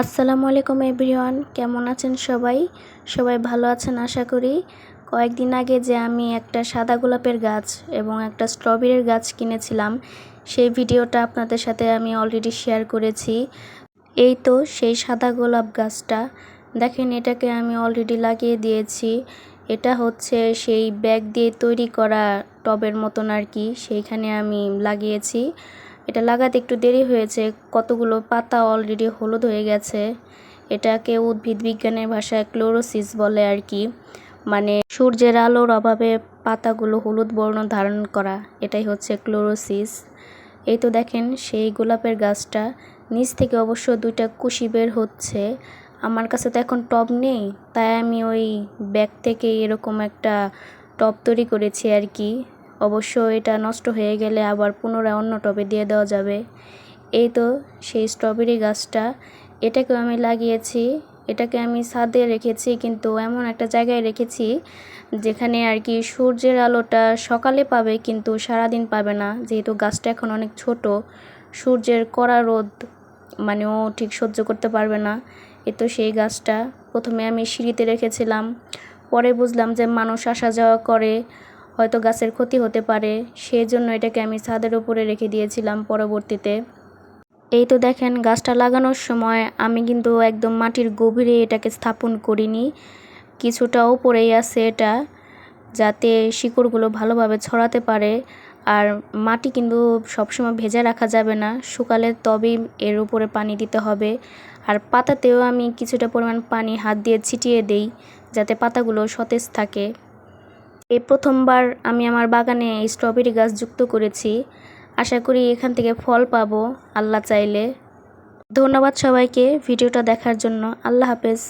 আসসালামু আলাইকুম এভরিওয়ান, কেমন আছেন সবাই? সবাই ভালো আছেন আশা করি। কয়েকদিন আগে যে আমি একটা সাদা গোলাপের গাছ এবং একটা স্ট্রবেরির গাছ কিনেছিলাম, সেই ভিডিওটা আপনাদের সাথে আমি অলরেডি শেয়ার করেছি। এই তো সেই সাদা গোলাপ গাছটা। দেখেন এটাকে আমি অলরেডি লাগিয়ে দিয়েছি। এটা হচ্ছে সেই ব্যাগ দিয়ে তৈরি করা টবের মতন আর কি, সেইখানে আমি লাগিয়েছি। এটা লাগাতে একটু দেরি হয়েছে। কতগুলো পাতা অলরেডি হলুদ হয়ে গেছে। এটাকে উদ্ভিদ বিজ্ঞানের ভাষায় ক্লোরোসিস বলে আর কি। মানে সূর্যের আলোর অভাবে পাতাগুলো হলুদ বর্ণ ধারণ করা, এটাই হচ্ছে ক্লোরোসিস এই তো দেখেন, সেই গোলাপের গাছটা নিচ থেকে অবশ্য দুইটা কুশি বের হচ্ছে। আমার কাছে তো এখন টব নেই, তাই আমি ওই ব্যাগ থেকে এরকম একটা টব তৈরি করেছি আর কি। অবশ্য এটা নষ্ট হয়ে গেলে আবার পুনরায় অন্য টবে দিয়ে দেওয়া যাবে। এই তো সেই স্ট্রবেরি গাছটা। এটাকেও আমি লাগিয়েছি। এটাকে আমি ছাদে রেখেছি কিন্তু এমন একটা জায়গায় রেখেছি যেখানে আর কি সূর্যের আলোটা সকালে পাবে কিন্তু সারাদিন পাবে না। যেহেতু গাছটা এখন অনেক ছোট, সূর্যের কড়া রোদ মানে ও ঠিক সহ্য করতে পারবে না। এ তো সেই গাছটা। প্রথমে আমি সিঁড়িতে রেখেছিলাম। পরে বুঝলাম যে মানুষ আসা যাওয়া করে। হয়তো গাছের ক্ষতি হতে পারে। সেই জন্য এটাকে আমি ছাদের উপরে রেখে দিয়েছিলাম পরবর্তীতে। এই তো দেখেন, গাছটা লাগানোর সময় আমি কিন্তু একদম মাটির গভীরে এটাকে স্থাপন করিনি। কিছুটা ওপরেই আছে এটা, যাতে শিকড়গুলো ভালোভাবে ছড়াতে পারে। আর মাটি কিন্তু সবসময় ভেজা রাখা যাবে না, শুকালে তবেই এর উপরে পানি দিতে হবে। আর পাতাতেও আমি কিছুটা পরিমাণ পানি হাত দিয়ে ছিটিয়ে দেই, যাতে পাতাগুলো সতেজ থাকে। এই প্রথমবার আমি আমার বাগানে স্ট্রবেরি গাছ যুক্ত করেছি। আশা করি এখান থেকে ফল পাবো, আল্লাহ চাইলে। ধন্যবাদ সবাইকে, ভিডিওটা দেখার জন্য। আল্লাহ হাফেজ।